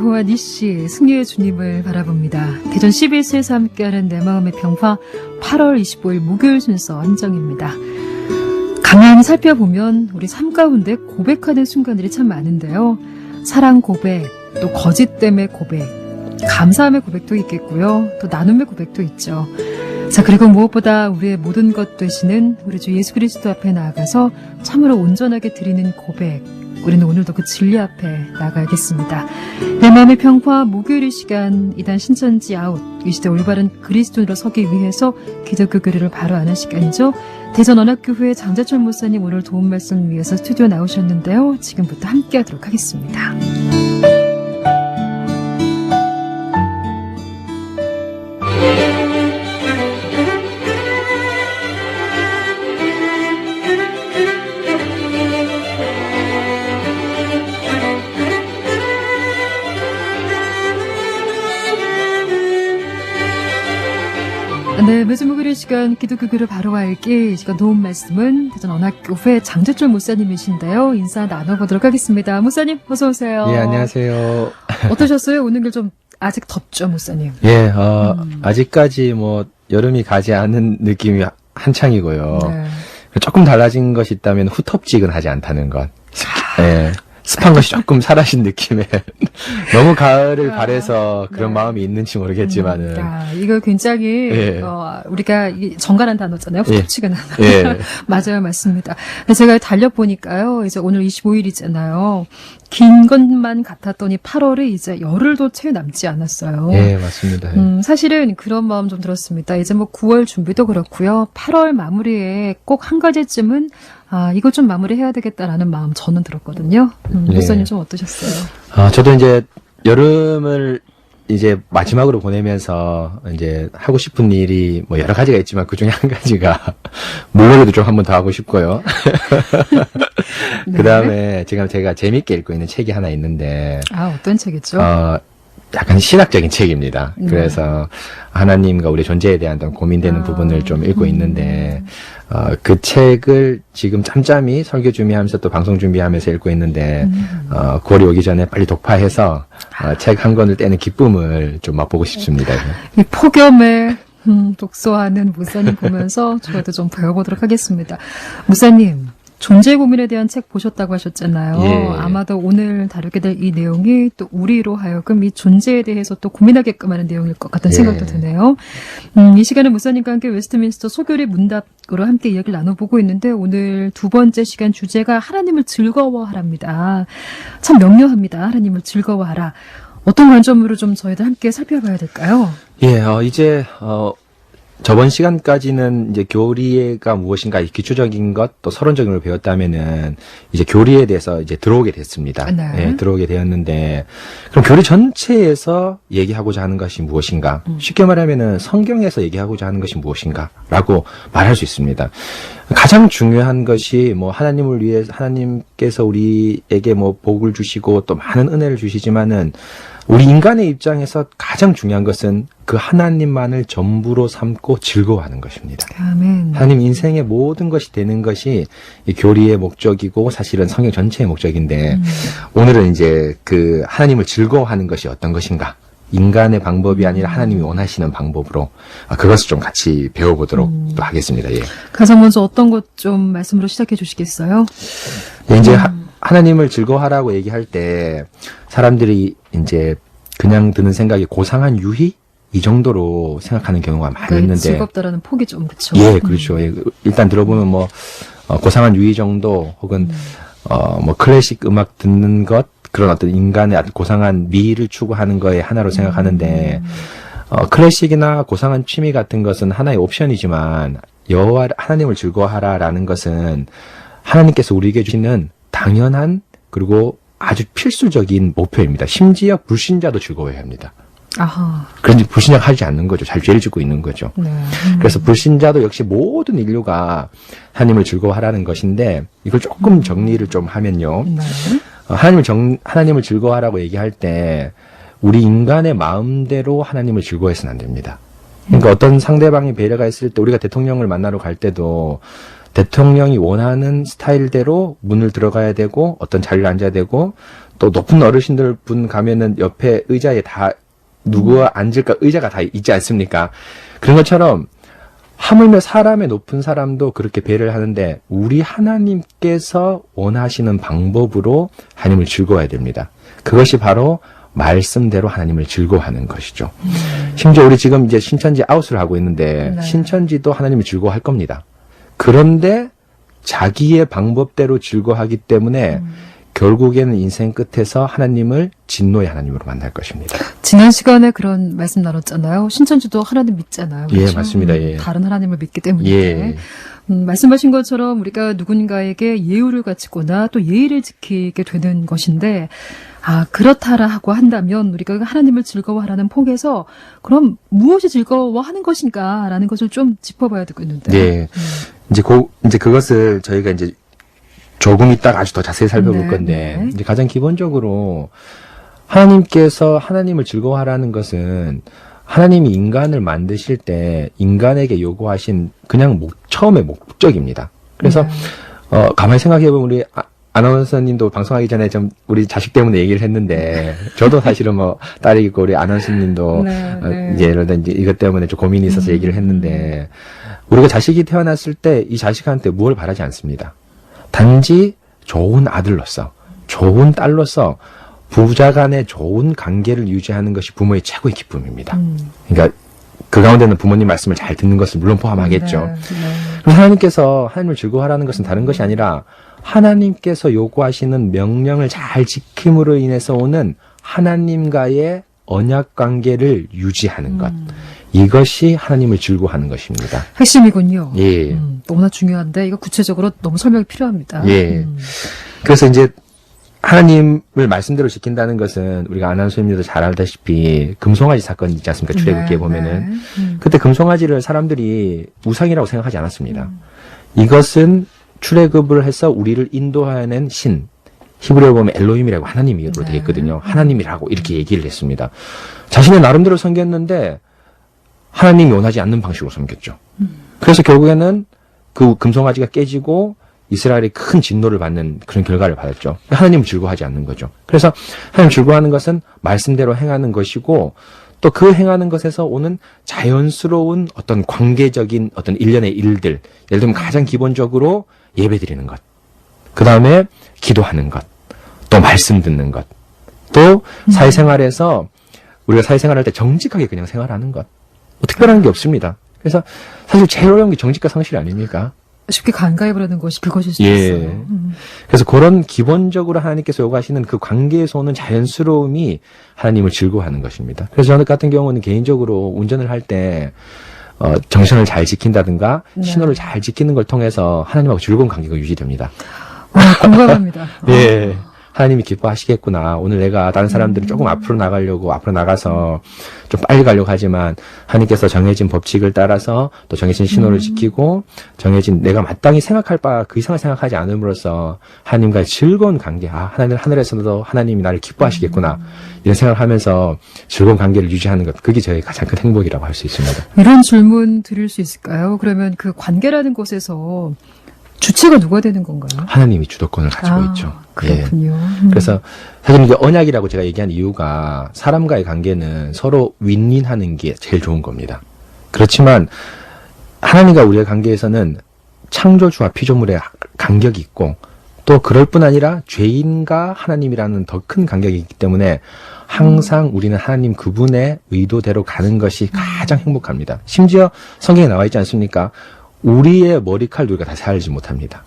여호와 니시 승리의 주님을 바라봅니다. 대전 11세에서 함께하는 내 마음의 평화 8월 25일 목요일 순서 한정입니다. 가만히 살펴보면 우리 삶 가운데 고백하는 순간들이 참 많은데요. 사랑 고백, 또 거짓 됨의 고백, 감사함의 고백도 있겠고요. 또 나눔의 고백도 있죠. 자, 그리고 무엇보다 우리의 모든 것 되시는 우리 주 예수 그리스도 앞에 나아가서 참으로 온전하게 드리는 고백. 우리는 오늘도 그 진리 앞에 나가야겠습니다. 내 마음의 평화 목요일 이 시간 이단 신천지 아웃 이 시대 올바른 그리스도인으로 서기 위해서 기독교 교리를 바로 아는 시간이죠. 대전 언학교회 장재철 목사님 오늘 도움 말씀 위해서 스튜디오 나오셨는데요. 지금부터 함께 하도록 하겠습니다. 네, 매주 목요일 시간 기독교 교를 바로 알기 이 시간 도움 말씀은 대전 언학교회 장재철 목사님이신데요. 인사 나눠보도록 하겠습니다. 목사님 어서 오세요. 예, 안녕하세요. 어떠셨어요? 오는 길좀 아직 덥죠, 목사님? 예, 어, 음. 아직까지 뭐, 여름이 가지 않은 느낌이 한창이고요. 네. 조금 달라진 것이 있다면 후텁지근하지 않다는 것. 예. 습한 것이 조금 사라진 느낌에 너무 가을을 아, 바래서 그런 네. 마음이 있는지 모르겠지만은 음, 야, 이거 굉장히 예. 어, 우리가 이 정갈한 단어잖아요. 예. 후텁지근한. 예. 맞아요, 맞습니다. 제가 달려 보니까요, 이제 오늘 25일이잖아요. 긴 것만 같았더니 8월에 이제 열흘도 채 남지 않았어요. 예, 맞습니다. 음, 사실은 그런 마음 좀 들었습니다. 이제 뭐 9월 준비도 그렇고요. 8월 마무리에 꼭 한 가지쯤은 아, 이거 좀 마무리해야 되겠다라는 마음 저는 들었거든요. 음, 예. 목사님 좀 어떠셨어요? 아, 저도 이제 여름을 이제 마지막으로 보내면서 이제 하고 싶은 일이 뭐 여러 가지가 있지만 그 중에 한 가지가 물놀이도 좀 한 번 더 하고 싶고요. 네. 그 다음에 지금 제가 재밌게 읽고 있는 책이 하나 있는데, 아, 어떤 책이죠? 어, 약간 신학적인 책입니다. 네. 그래서 하나님과 우리 존재에 대한 어떤 고민되는 아, 부분을 좀 읽고 음. 있는데, 어, 그 책을 지금 짬짬이 설교 준비하면서 또 방송 준비하면서 읽고 있는데, 음. 어, 9월이 오기 전에 빨리 독파해서 어, 책 한 권을 떼는 기쁨을 좀 맛보고 싶습니다. 이 폭염에 음, 독서하는 목사님 보면서 저희도 좀 배워보도록 하겠습니다. 목사님, 존재 고민에 대한 책 보셨다고 하셨잖아요. 예. 아마도 오늘 다루게 될 이 내용이 또 우리로 하여금 이 존재에 대해서 또 고민하게끔 하는 내용일 것 같은 예. 생각도 드네요. 음, 이 시간에 목사님과 함께 웨스트민스터 소교리 문답으로 함께 이야기를 나눠보고 있는데 오늘 두 번째 시간 주제가 하나님을 즐거워하랍니다. 참 명료합니다. 하나님을 즐거워하라. 어떤 관점으로 좀 저희들 함께 살펴봐야 될까요? 예, 어, 이제, 어, 저번 시간까지는 이제 교리가 무엇인가 이 기초적인 것 또 서론적인 걸 배웠다면은 이제 교리에 대해서 이제 들어오게 됐습니다. 네. 예, 들어오게 되었는데 그럼 교리 전체에서 얘기하고자 하는 것이 무엇인가? 음. 쉽게 말하면은 성경에서 얘기하고자 하는 것이 무엇인가라고 말할 수 있습니다. 가장 중요한 것이 뭐 하나님을 위해 하나님께서 우리에게 뭐 복을 주시고 또 많은 은혜를 주시지만은 우리 인간의 입장에서 가장 중요한 것은 그 하나님만을 전부로 삼고 즐거워하는 것입니다. 아멘. 하나님 인생의 모든 것이 되는 것이 이 교리의 목적이고 사실은 성경 전체의 목적인데 음. 오늘은 이제 그 하나님을 즐거워하는 것이 어떤 것인가? 인간의 방법이 아니라 하나님이 원하시는 방법으로 아, 그것을 좀 같이 배워보도록 음. 또 하겠습니다. 예. 가장 먼저 어떤 것 좀 말씀으로 시작해 주시겠어요? 예, 이제 음. 하, 나님을 즐거워하라고 얘기할 때 사람들이 이제 그냥 드는 생각이 고상한 유희 이 정도로 생각하는 경우가 많이 그러니까 있는데 즐겁다라는 폭이 좀 그렇죠. 예, 그렇죠. 예, 일단 들어보면 뭐 어, 고상한 유희 정도 혹은 음. 어, 뭐 클래식 음악 듣는 것 그런 어떤 인간의 고상한 미를 추구하는 거에 하나로 생각하는데 음. 어, 클래식이나 고상한 취미 같은 것은 하나의 옵션이지만 여호와 하나님을 즐거워하라라는 것은 하나님께서 우리에게 주시는 당연한 그리고 아주 필수적인 목표입니다. 심지어 불신자도 즐거워해야 합니다. 아하. 그런데 불신자가 하지 않는 거죠. 잘 죄를 짓고 있는 거죠. 네. 음. 그래서 불신자도 역시 모든 인류가 하나님을 즐거워하라는 것인데 이걸 조금 정리를 좀 하면요. 네. 어, 하나님을 정, 하나님을 즐거워하라고 얘기할 때 우리 인간의 마음대로 하나님을 즐거워해서는 안 됩니다. 그러니까 어떤 상대방이 배려가 있을 때 우리가 대통령을 만나러 갈 때도 대통령이 원하는 스타일대로 문을 들어가야 되고 어떤 자리를 앉아야 되고 또 높은 어르신들 분 가면은 옆에 의자에 다 누구가 앉을까 의자가 다 있지 않습니까? 그런 것처럼 하물며 사람의 높은 사람도 그렇게 배를 하는데 우리 하나님께서 원하시는 방법으로 하나님을 즐거워야 됩니다. 그것이 바로 말씀대로 하나님을 즐거워하는 것이죠. 심지어 우리 지금 이제 신천지 아웃을 하고 있는데 네. 신천지도 하나님을 즐거워할 겁니다. 그런데 자기의 방법대로 즐거워하기 때문에 결국에는 인생 끝에서 하나님을 진노의 하나님으로 만날 것입니다. 지난 시간에 그런 말씀 나눴잖아요. 신천지도 하나님 믿잖아요. 예, 그렇죠? 맞습니다. 음, 예. 다른 하나님을 믿기 때문에. 예. 음, 말씀하신 것처럼 우리가 누군가에게 예우를 갖추거나 또 예의를 지키게 되는 것인데, 아, 그렇다라 하고 한다면 우리가 하나님을 즐거워하라는 폭에서 그럼 무엇이 즐거워하는 것인가라는 것을 좀 짚어봐야 되겠는데. 예. 이제 고, 이제 그것을 저희가 이제 조금 이따가 아주 더 자세히 살펴볼 네, 건데, 네. 이제 가장 기본적으로 하나님께서 하나님을 즐거워하라는 것은 하나님이 인간을 만드실 때 인간에게 요구하신 그냥 목, 처음의 목적입니다. 그래서 네. 어, 가만히 생각해 보면 우리 아, 아나운서님도 방송하기 전에 좀 우리 자식 때문에 얘기를 했는데 저도 사실은 뭐 딸이 있고 우리 아나운서님도 네, 어, 네. 이제 예를 들어 이제 이것 때문에 좀 고민이 있어서 음. 얘기를 했는데 우리가 자식이 태어났을 때 이 자식한테 무엇을 바라지 않습니다. 단지 좋은 아들로서 좋은 딸로서 부부자 간의 좋은 관계를 유지하는 것이 부모의 최고의 기쁨입니다. 음. 그러니까 그 가운데는 부모님 말씀을 잘 듣는 것을 물론 포함하겠죠. 네, 네. 그럼 하나님께서 하나님을 즐거워하라는 것은 다른 것이 아니라 하나님께서 요구하시는 명령을 잘 지킴으로 인해서 오는 하나님과의 언약 관계를 유지하는 것. 음. 이것이 하나님을 즐거워하는 것입니다. 핵심이군요. 예. 음, 너무나 중요한데 이거 구체적으로 너무 설명이 필요합니다. 예. 음. 그래서 이제 하나님을 말씀대로 지킨다는 것은 우리가 아나운서님들도 잘 알다시피 금송아지 사건 있지 않습니까? 출애굽기에 네, 보면은 네. 음. 그때 금송아지를 사람들이 우상이라고 생각하지 않았습니다. 음. 이것은 출애굽을 해서 우리를 인도하는 신 히브리어 보면 엘로힘이라고 하나님으로 네. 되어 있거든요. 하나님이라고 이렇게 얘기를 했습니다. 자신의 나름대로 섬겼는데 하나님이 원하지 않는 방식으로 섬겼죠. 그래서 결국에는 그 금송아지가 깨지고 이스라엘이 큰 진노를 받는 그런 결과를 받았죠. 하나님을 즐거워하지 않는 거죠. 그래서 하나님 즐거워하는 것은 말씀대로 행하는 것이고 또 그 행하는 것에서 오는 자연스러운 어떤 관계적인 어떤 일련의 일들, 예를 들면 가장 기본적으로 예배 드리는 것, 그 다음에 기도하는 것, 또 말씀 듣는 것, 또 사회생활에서 우리가 사회생활할 때 정직하게 그냥 생활하는 것, 뭐 특별한 게 없습니다. 그래서 사실 제일 어려운 게 정직과 성실 아닙니까? 쉽게 간과해버리는 것이 그것일 수 예. 있어요. 음. 그래서 그런 기본적으로 하나님께서 요구하시는 그 관계에서 오는 자연스러움이 하나님을 즐거워하는 것입니다. 그래서 저는 같은 경우는 개인적으로 운전을 할 때 어, 정신을 잘 지킨다든가 네. 신호를 잘 지키는 걸 통해서 하나님하고 즐거운 관계가 유지됩니다. 어, 공감합니다. 예. 하나님이 기뻐하시겠구나. 오늘 내가 다른 사람들은 조금 앞으로 나가려고 앞으로 나가서 좀 빨리 가려고 하지만 하나님께서 정해진 법칙을 따라서 또 정해진 신호를 지키고 정해진 내가 마땅히 생각할 바 그 이상을 생각하지 않음으로써 하나님과의 즐거운 관계. 아, 하나님 하늘에서도 하나님이 나를 기뻐하시겠구나. 이런 생각을 하면서 즐거운 관계를 유지하는 것. 그게 저의 가장 큰 행복이라고 할 수 있습니다. 이런 질문 드릴 수 있을까요? 그러면 그 관계라는 곳에서 주체가 누가 되는 건가요? 하나님이 주도권을 가지고 아, 있죠. 예. 그렇군요. 음. 그래서 사실 이게 언약이라고 제가 얘기한 이유가 사람과의 관계는 서로 윈윈하는 게 제일 좋은 겁니다. 그렇지만 하나님과 우리의 관계에서는 창조주와 피조물의 간격이 있고 또 그럴 뿐 아니라 죄인과 하나님이라는 더 큰 간격이 있기 때문에 항상 우리는 하나님 그분의 의도대로 가는 것이 가장 행복합니다. 심지어 성경에 나와 있지 않습니까? 우리의 머리칼도 우리가 다 살지 못합니다.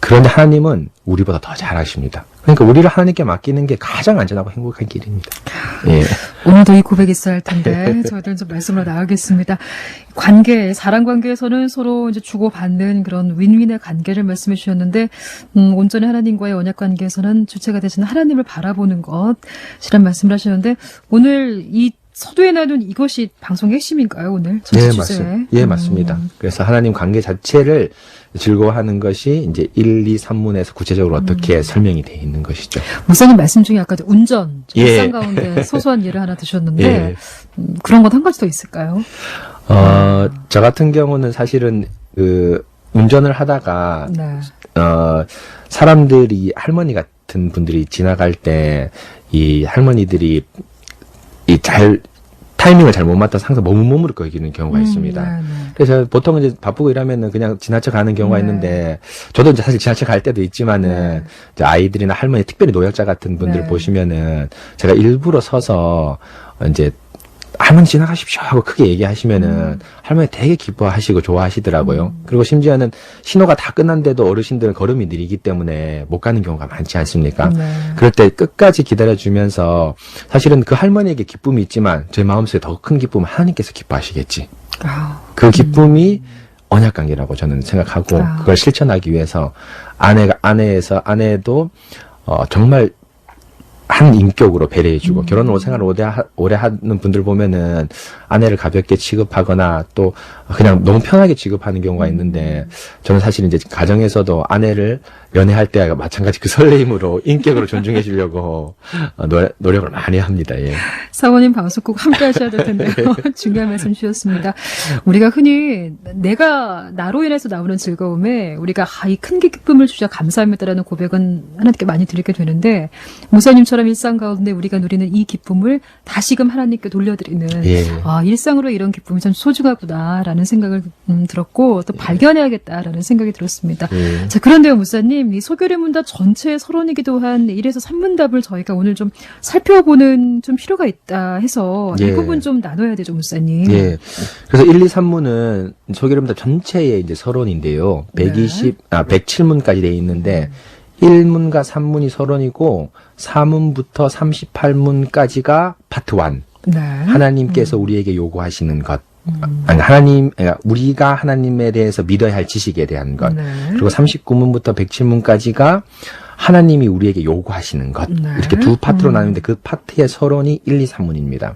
그런데 하나님은 우리보다 더 잘하십니다. 그러니까 우리를 하나님께 맡기는 게 가장 안전하고 행복한 길입니다. 예. 오늘도 이 고백이 있어야 할 텐데 저희들은 좀 말씀으로 나가겠습니다. 관계, 사랑 관계에서는 서로 이제 주고받는 그런 윈윈의 관계를 말씀해 주셨는데 음, 온전히 하나님과의 언약 관계에서는 주체가 되시는 하나님을 바라보는 것이란 말씀을 하셨는데 오늘 이 서두에 나눈 이것이 방송의 핵심인가요 오늘? 네? 맞습니다. 예, 음, 맞습니다. 그래서 하나님 관계 자체를 즐거워하는 것이 이제 1, 2, 3문에서 구체적으로 어떻게 음. 설명이 되어 있는 것이죠. 목사님 말씀 중에 아까 운전, 예. 일상 가운데 소소한 예를 하나 드셨는데 예. 음, 그런 것 한 가지 더 있을까요? 어, 저 같은 경우는 사실은 그 운전을 하다가 네. 어, 사람들이 할머니가 같은 분들이 지나갈 때 이 할머니들이 이 잘 타이밍을 잘 못 맞춰서 항상 머뭇머뭇 거리는 경우가 있습니다. 네, 네. 그래서 보통 이제 바쁘고 이러면은 그냥 지나쳐 가는 경우가 네. 있는데 저도 이제 사실 지나쳐 갈 때도 있지만은 이제 아이들이나 할머니 특별히 노약자 같은 분들 네. 보시면은 제가 일부러 서서 이제 할머니 지나가십시오 하고 크게 얘기하시면은 음. 할머니 되게 기뻐하시고 좋아하시더라고요. 그리고 심지어는 신호가 다 끝난데도 어르신들은 걸음이 느리기 때문에 못 가는 경우가 많지 않습니까? 네. 그럴 때 끝까지 기다려주면서 사실은 그 할머니에게 기쁨이 있지만 제 마음속에 더 큰 기쁨은 하나님께서 기뻐하시겠지. 아, 그 기쁨이 언약 관계라고 저는 생각하고 아. 그걸 실천하기 위해서 아내가 아내에서 아내도 어 정말 한 인격으로 배려해주고 음. 결혼 생활을 오래, 하, 오래 하는 분들 보면은 아내를 가볍게 취급하거나 또 그냥 너무 편하게 취급하는 경우가 있는데 저는 사실 이제 가정에서도 아내를 연애할 때와 마찬가지 그 설레임으로 인격으로 존중해 주려고 어, 노, 노력을 많이 합니다. 예. 사모님 방송 꼭 함께 하셔야 될 텐데요. 중요한 말씀 주셨습니다. 우리가 흔히 내가 나로 인해서 나오는 즐거움에 우리가 아, 이큰 기쁨을 주셔 감사합니다라는 고백은 하나님께 많이 드리게 되는데 목사님처럼 일상 가운데 우리가 누리는 이 기쁨을 다시금 하나님께 돌려드리는 예. 아, 일상으로 이런 기쁨이 참 소중하구나라는 생각을 음, 들었고 또 발견해야겠다라는 생각이 들었습니다. 예. 자, 그런데요, 목사님, 이 소결의 문답 전체의 서론이기도 한 1에서 3문답을 저희가 오늘 좀 살펴보는 좀 필요가 있다 해서 이 예. 부분 좀 나눠야 되죠, 목사님. 예. 그래서 1, 2, 3문은 소개름답 전체의 이제 서론인데요. 네. 120, 아, 107문까지 돼 있는데, 1문과 3문이 서론이고, 4문부터 38문까지가 파트 1. 네. 하나님께서 우리에게 요구하시는 것. 음. 아니, 하나님, 그러니까 우리가 하나님에 대해서 믿어야 할 지식에 대한 것. 네. 그리고 39문부터 107문까지가 하나님이 우리에게 요구하시는 것. 네. 이렇게 두 파트로 음. 나누는데 그 파트의 서론이 1, 2, 3문입니다.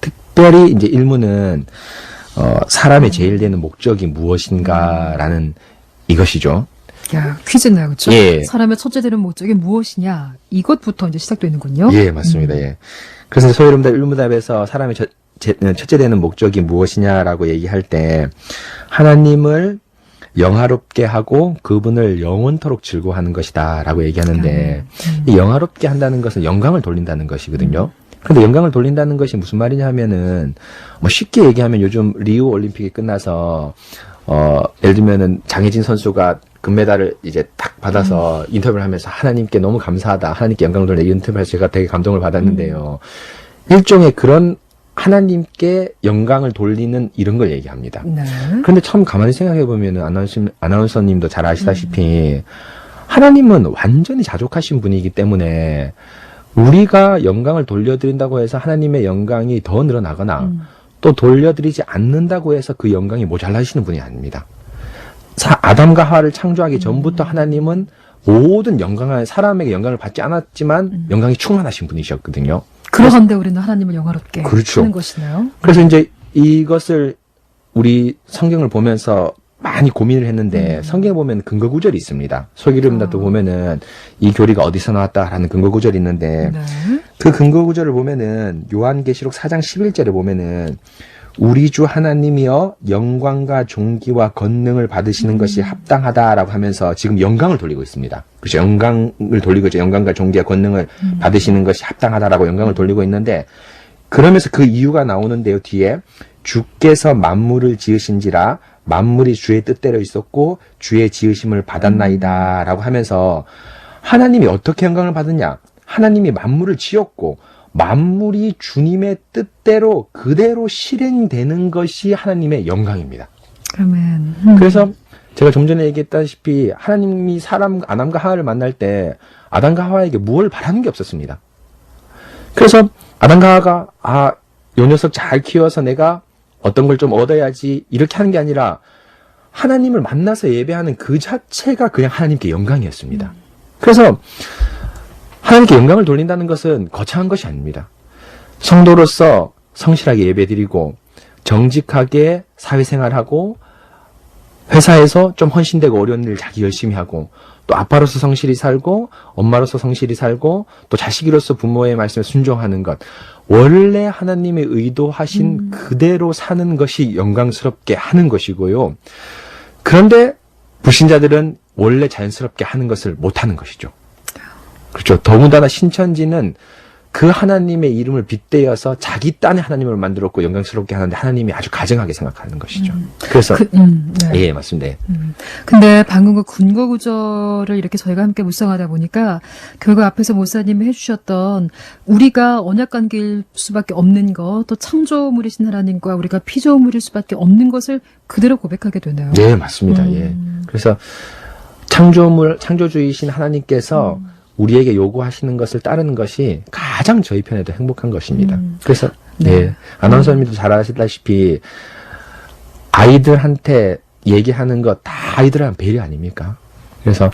특별히 이제 1문은 어, 사람의 제일 되는 목적이 무엇인가라는 이것이죠. 야, 퀴즈네요, 그렇죠? 예. 사람의 첫째 되는 목적이 무엇이냐? 이것부터 이제 시작되는군요. 예, 맞습니다. 예. 그래서 소유름답 1문답에서 사람의 첫, 제- 첫째 되는 목적이 무엇이냐라고 얘기할 때 하나님을 영화롭게 하고 그분을 영원토록 즐거워하는 것이다라고 얘기하는데 음. 이 영화롭게 한다는 것은 영광을 돌린다는 것이거든요. 그런데 영광을 돌린다는 것이 무슨 말이냐 하면은 뭐 쉽게 얘기하면 요즘 리우 올림픽이 끝나서 어 예를 들면은 장혜진 선수가 금메달을 이제 딱 받아서 인터뷰를 하면서 하나님께 너무 감사하다. 하나님께 영광을 돌려 이 인터뷰를 제가 되게 감동을 받았는데요. 일종의 그런 하나님께 영광을 돌리는 이런 걸 얘기합니다. 네. 그런데 참 가만히 생각해 보면은 아나운서, 아나운서님도 잘 아시다시피 하나님은 완전히 자족하신 분이기 때문에 우리가 영광을 돌려드린다고 해서 하나님의 영광이 더 늘어나거나 음. 또 돌려드리지 않는다고 해서 그 영광이 모자라시는 분이 아닙니다. 사- 아담과 하와를 창조하기 전부터 하나님은 모든 영광을 사람에게 영광을 받지 않았지만 음. 영광이 충만하신 분이셨거든요. 그러한데 우리는 하나님을 영화롭게 그렇죠. 하는 것이네요. 그래서 이제 이것을 우리 성경을 보면서 많이 고민을 했는데 성경에 보면 근거 구절이 있습니다. 소기름다도 아. 보면은 이 교리가 어디서 나왔다라는 근거 구절이 있는데 네. 그 근거 구절을 보면은 요한계시록 4장 11절에 보면은 우리 주 하나님이여 영광과 존귀와 권능을 받으시는 것이 합당하다라고 하면서 지금 영광을 돌리고 있습니다. 그렇죠. 영광을 돌리고 있죠. 영광과 존귀와 권능을 받으시는 것이 합당하다라고 영광을 돌리고 있는데 그러면서 그 이유가 나오는데요. 뒤에 주께서 만물을 지으신지라 만물이 주의 뜻대로 있었고 주의 지으심을 받았나이다라고 하면서 하나님이 어떻게 영광을 받느냐? 하나님이 만물을 지었고 만물이 주님의 뜻대로 그대로 실행되는 것이 하나님의 영광입니다. 그러면 음. 그래서 제가 좀 전에 얘기했다시피 하나님이 사람 아담과 하와를 만날 때 아담과 하와에게 무엇을 바라는 게 없었습니다. 그래서 아담과 하와가 아, 요 녀석 잘 키워서 내가 어떤 걸 좀 얻어야지 이렇게 하는 게 아니라 하나님을 만나서 예배하는 그 자체가 그냥 하나님께 영광이었습니다. 그래서 하나님께 영광을 돌린다는 것은 거창한 것이 아닙니다. 성도로서 성실하게 예배드리고 정직하게 사회생활하고 회사에서 좀 헌신되고 어려운 일 자기 열심히 하고 또 아빠로서 성실히 살고 엄마로서 성실히 살고 또 자식으로서 부모의 말씀에 순종하는 것 원래 하나님의 의도하신 그대로 사는 것이 영광스럽게 하는 것이고요. 그런데 불신자들은 원래 자연스럽게 하는 것을 못 하는 것이죠. 그렇죠. 더군다나 신천지는 그 하나님의 이름을 빗대어서 자기 딴의 하나님을 만들었고 영광스럽게 하는데 하나님이 아주 가정하게 생각하는 것이죠. 그래서 그, 음, 네. 예 맞습니다. 예. 음. 근데 방금 그 군거 구절을 이렇게 저희가 함께 묵상하다 보니까 결국 앞에서 목사님이 해주셨던 우리가 언약 관계일 수밖에 없는 것, 또 창조물이신 하나님과 우리가 피조물일 수밖에 없는 것을 그대로 고백하게 되네요. 네 맞습니다. 음. 예. 그래서 창조물 창조주이신 하나님께서 음. 우리에게 요구하시는 것을 따르는 것이 가장 저희 편에도 행복한 것입니다. 음. 그래서 네. 예, 아나운서님도 잘 아시다시피 아이들한테 얘기하는 거다 아이들한 배려 아닙니까? 그래서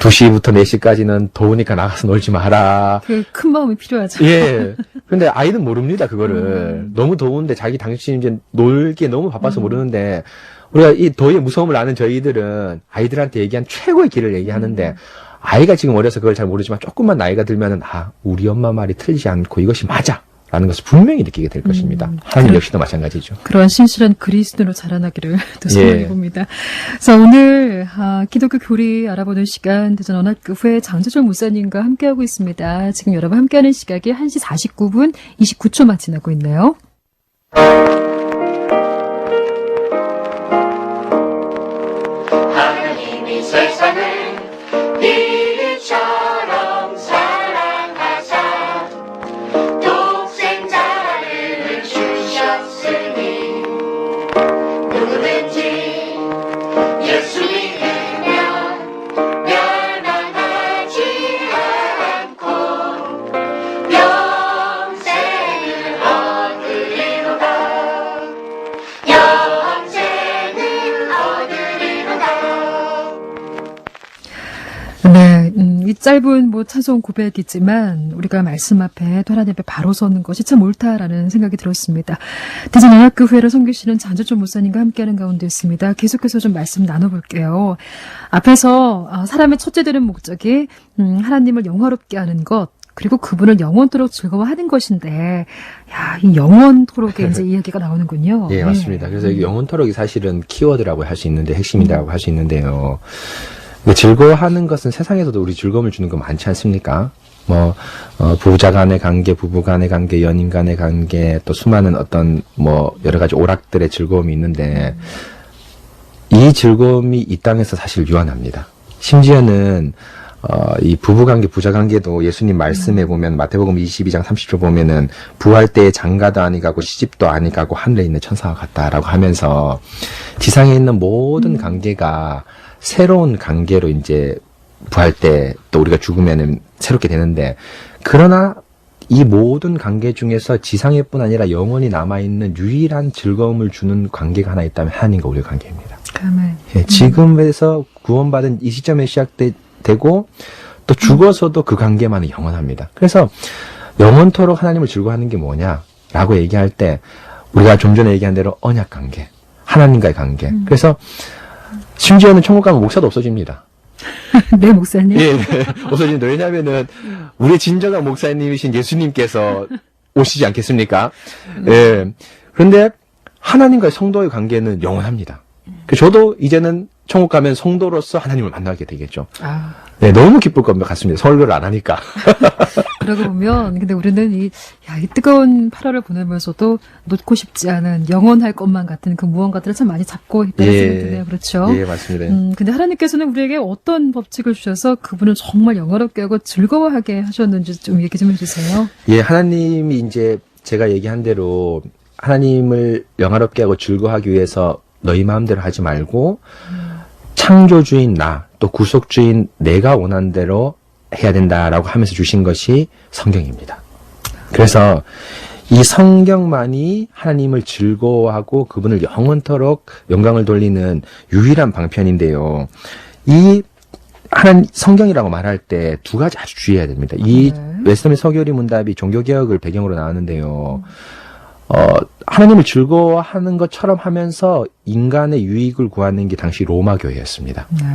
2시부터 4시까지는 더우니까 나가서 놀지 마라. 그 큰 마음이 필요하죠. 예. 근데 아이는 모릅니다, 그거를. 음. 너무 더운데 자기 당신 이제 놀기에 너무 바빠서 음. 모르는데, 우리가 이 더위의 무서움을 아는 저희들은 아이들한테 얘기한 최고의 길을 얘기하는데, 음. 아이가 지금 어려서 그걸 잘 모르지만 조금만 나이가 들면은, 아, 우리 엄마 말이 틀리지 않고 이것이 맞아. 라는 것을 분명히 느끼게 될 것입니다. 음. 하나님 역시도 마찬가지죠. 그런 신실한 그리스도로 자라나기를 또 예. 소원해 봅니다. 자, 오늘 아, 기독교 교리 알아보는 시간 대전 언합교회 장재철 목사님과 함께하고 있습니다. 지금 여러분 함께하는 시각이 1시 49분 29초만 지나고 있네요. 뭐 찬송 고백이지만 우리가 말씀 앞에 또 하나님 앞에 바로 서는 것이 참 옳다라는 생각이 들었습니다. 대전 연합교회를 섬기시는 장재철 목사님과 함께하는 가운데 있습니다. 계속해서 좀 말씀 나눠볼게요. 앞에서 아, 사람의 첫째 되는 목적이 음, 하나님을 영화롭게 하는 것. 그리고 그분을 영원토록 즐거워하는 것인데, 야, 이 영원토록의 이제 이야기가 나오는군요. 예, 네. 맞습니다. 그래서 이게 영혼토록이 사실은 키워드라고 할 수 있는데, 핵심이라고 할 수 있는데요. 즐거워하는 것은 세상에서도 우리 즐거움을 주는 거 많지 않습니까? 뭐, 어, 부자 간의 관계, 부부 간의 관계, 연인 간의 관계, 또 수많은 어떤 뭐, 여러 가지 오락들의 즐거움이 있는데, 이 즐거움이 이 땅에서 사실 유한합니다. 심지어는, 어, 이 부부관계, 부자관계도 예수님 말씀에 보면 마태복음 22장 30절 보면은 부활 때에 장가도 아니 가고 시집도 아니 가고 하늘에 있는 천사와 같다라고 하면서 지상에 있는 모든 관계가 새로운 관계로 이제 부활 때 또 우리가 죽으면은 새롭게 되는데 그러나 이 모든 관계 중에서 지상에 뿐 아니라 영원히 남아있는 유일한 즐거움을 주는 관계가 하나 있다면 하나님과 우리의 관계입니다. 아멘. 예, 지금에서 구원받은 이 시점에 시작되고 또 죽어서도 그 관계만은 영원합니다. 그래서 영원토록 하나님을 즐거워하는 게 뭐냐라고 얘기할 때 우리가 좀 전에 얘기한 대로 언약 관계, 하나님과의 관계. 음. 그래서 심지어는 천국 가면 목사도 없어집니다. 네, 목사님. 예, 없어집니다. 왜냐하면은 우리 진정한 목사님이신 예수님께서 오시지 않겠습니까? 예. 그런데 하나님과의 성도의 관계는 영원합니다. 그 저도 이제는 천국 가면 성도로서 하나님을 만나게 되겠죠. 아. 네, 너무 기쁠 것 같습니다. 설교를 안 하니까. 그러고 보면 근데 우리는 이, 야, 이 뜨거운 8월을 보내면서도 놓고 싶지 않은 영원할 것만 같은 그 무언가들을 참 많이 잡고 있다는 예. 생각이 드네요. 그렇죠? 예, 맞습니다. 음, 근데 하나님께서는 우리에게 어떤 법칙을 주셔서 그분을 정말 영화롭게 하고 즐거워하게 하셨는지 좀 얘기 좀 해주세요. 예, 하나님이 이제 제가 얘기한 대로 하나님을 영화롭게 하고 즐거워하기 위해서 너희 마음대로 하지 말고 창조주인 나, 또 구속주인 내가 원하는 대로 해야 된다라고 하면서 주신 것이 성경입니다. 그래서 이 성경만이 하나님을 즐거워하고 그분을 영원토록 영광을 돌리는 유일한 방편인데요. 이 하나님 성경이라고 말할 때 두 가지 아주 주의해야 됩니다. 이 네. 웨스터민 서교리 문답이 종교개혁을 배경으로 나왔는데요. 어, 하나님을 즐거워하는 것처럼 하면서 인간의 유익을 구하는 게 당시 로마 교회였습니다. 네.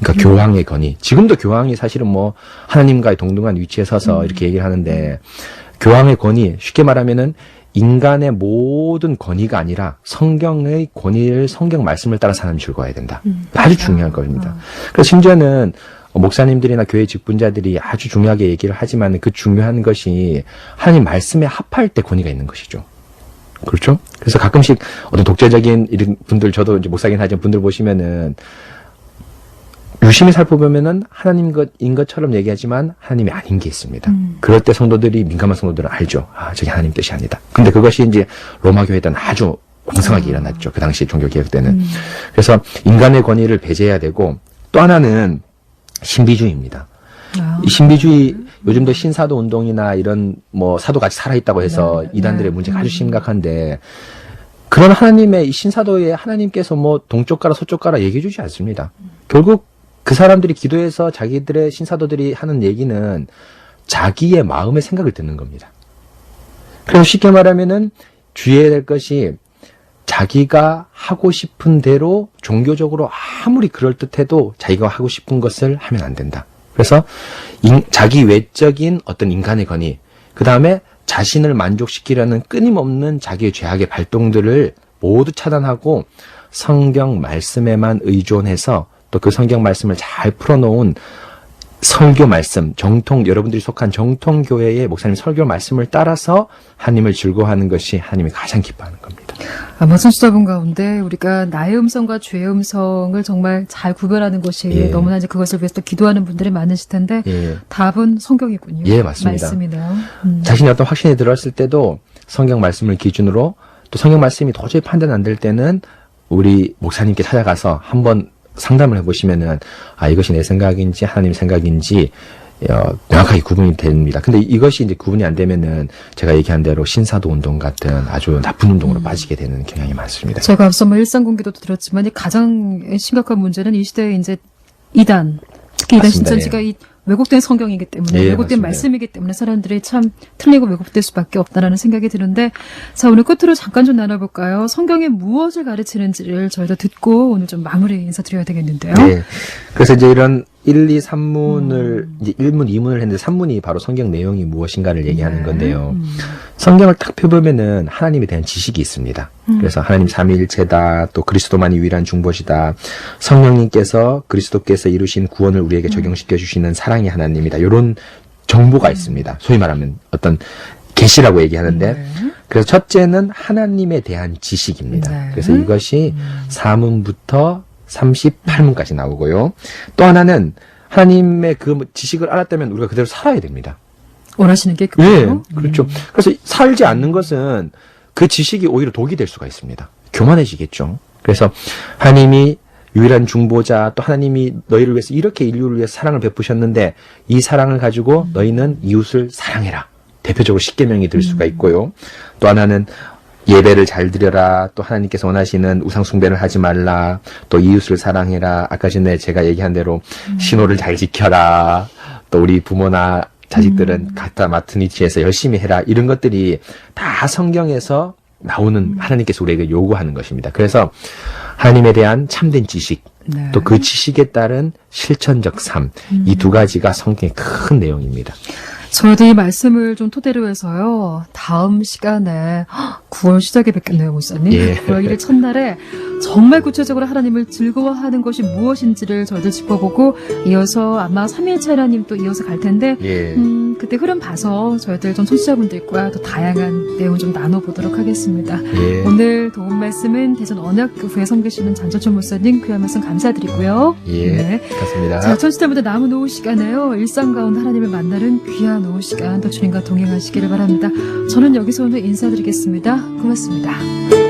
그러니까 교황의 권위. 지금도 교황이 사실은 뭐 하나님과의 동등한 위치에 서서 이렇게 얘기를 하는데 교황의 권위 쉽게 말하면은 인간의 모든 권위가 아니라 성경의 권위를 성경 말씀을 따라 사람이 즐거워야 된다. 음. 아주 중요한 겁니다. 어. 그래서 심지어는 목사님들이나 교회 직분자들이 아주 중요하게 얘기를 하지만 그 중요한 것이 하나님 말씀에 합할 때 권위가 있는 것이죠. 그렇죠? 그래서 가끔씩 어떤 독재적인 이런 분들 저도 이제 목사긴 하지만 분들 보시면은 유심히 살펴보면은 하나님 것인 것처럼 얘기하지만 하나님이 아닌 게 있습니다. 음. 그럴 때 성도들이 민감한 성도들은 알죠. 아, 저게 하나님 뜻이 아니다. 근데 그것이 이제 로마 교회 때는 아주 왕성하게 일어났죠. 그 당시 종교 개혁 때는. 음. 그래서 인간의 권위를 배제해야 되고 또 하나는 신비주의입니다. 아. 이 신비주의 요즘도 신사도 운동이나 이런 뭐 사도 같이 살아있다고 해서 네, 이단들의 네. 문제가 아주 음. 심각한데 그런 하나님의 이 신사도에 하나님께서 뭐 동쪽 가라 서쪽 가라 얘기해 주지 않습니다. 결국 그 사람들이 기도해서 자기들의 신사도들이 하는 얘기는 자기의 마음의 생각을 듣는 겁니다. 그래서 쉽게 말하면은 주의해야 될 것이 자기가 하고 싶은 대로 종교적으로 아무리 그럴듯해도 자기가 하고 싶은 것을 하면 안 된다. 그래서 인- 자기 외적인 어떤 인간의 권위, 그 다음에 자신을 만족시키려는 끊임없는 자기의 죄악의 발동들을 모두 차단하고 성경 말씀에만 의존해서 또 그 성경 말씀을 잘 풀어놓은 설교 말씀, 정통, 여러분들이 속한 정통 교회의 목사님 설교 말씀을 따라서 하나님을 즐거워하는 것이 하나님이 가장 기뻐하는 겁니다. 아마 청취자분 가운데 우리가 나의 음성과 죄의 음성을 정말 잘 구별하는 것이 예. 너무나 이제 그것을 위해서 또 기도하는 분들이 많으실 텐데 예. 답은 성경이군요. 예, 맞습니다. 말씀이네요. 음. 자신이 어떤 확신이 들었을 때도 성경 말씀을 기준으로 또 성경 말씀이 도저히 판단 안 될 때는 우리 목사님께 찾아가서 한번 상담을 해보시면은 아 이것이 내 생각인지 하나님 생각인지 어, 명확하게 구분이 됩니다. 근데 이것이 이제 구분이 안 되면은 제가 얘기한 대로 신사도 운동 같은 아주 나쁜 운동으로 빠지게 되는 경향이 많습니다. 제가 앞서 뭐 일상 공개도 들었지만 이 가장 심각한 문제는 이 시대에 이제 이단 특히 이단. 신천지가 이 왜곡된 성경이기 때문에 예, 왜곡된 맞습니다. 말씀이기 때문에 사람들이 참 틀리고 왜곡될 수밖에 없다라는 생각이 드는데 자 오늘 끝으로 잠깐 좀 나눠볼까요? 성경이 무엇을 가르치는지를 저희도 듣고 오늘 좀 마무리 인사드려야 되겠는데요. 네. 그래서 이제 이런 1, 2, 3문을 음. 이제 1문, 2문을 했는데 3문이 바로 성경 내용이 무엇인가를 얘기하는 네. 건데요. 음. 성경을 딱 펴보면은 하나님에 대한 지식이 있습니다. 음. 그래서 하나님 삼위일체다, 또 그리스도만이 유일한 중보시다, 성령님께서 그리스도께서 이루신 구원을 우리에게 적용시켜 주시는 사랑의 하나님이다. 이런 정보가 있습니다. 소위 말하면 어떤 계시라고 얘기하는데, 네. 그래서 첫째는 하나님에 대한 지식입니다. 네. 그래서 이것이 음. 4문부터 38문까지 나오고요. 또 하나는 하나님의 그 지식을 알았다면 우리가 그대로 살아야 됩니다. 원하시는 게 예, 그거예요. 그렇죠. 그래서 살지 않는 것은 그 지식이 오히려 독이 될 수가 있습니다. 교만해지겠죠. 그래서 하나님이 유일한 중보자 또 하나님이 너희를 위해서 이렇게 인류를 위해서 사랑을 베푸셨는데 이 사랑을 가지고 너희는 이웃을 사랑해라. 대표적으로 십계명이 될 수가 있고요. 또 하나는 예배를 잘 드려라. 또 하나님께서 원하시는 우상 숭배를 하지 말라. 또 이웃을 사랑해라. 아까 전에 제가 얘기한 대로 신호를 잘 지켜라. 또 우리 부모나 자식들은 각자 맡은 위치에서 열심히 해라. 이런 것들이 다 성경에서 나오는 하나님께서 우리에게 요구하는 것입니다. 그래서 하나님에 대한 참된 지식, 네. 또그 지식에 따른 실천적 삶, 이두 가지가 성경의 큰 내용입니다. 저희도 이 말씀을 좀 토대로 해서요. 다음 시간에 헉, 9월 시작에 뵙겠네요, 목사님. 예. 9월 1일 첫날에 정말 구체적으로 하나님을 즐거워하는 것이 무엇인지를 저희들 짚어보고 이어서 아마 3일째 하나님 또 이어서 갈 텐데 예. 음, 그때 흐름 봐서 저희들 좀 청취자분들과 또 다양한 내용 좀 나눠보도록 하겠습니다. 예. 오늘 도움 말씀은 대전 언약교회 섬기시는 장철춘 목사님 귀한 말씀 감사드리고요. 예. 네. 그렇습니다. 자, 청취자분들 남은 오후 시간에요. 일상 가운데 하나님을 만나는 귀한 오후 시간 또 주님과 동행하시기를 바랍니다. 저는 여기서 오늘 인사드리겠습니다. 고맙습니다.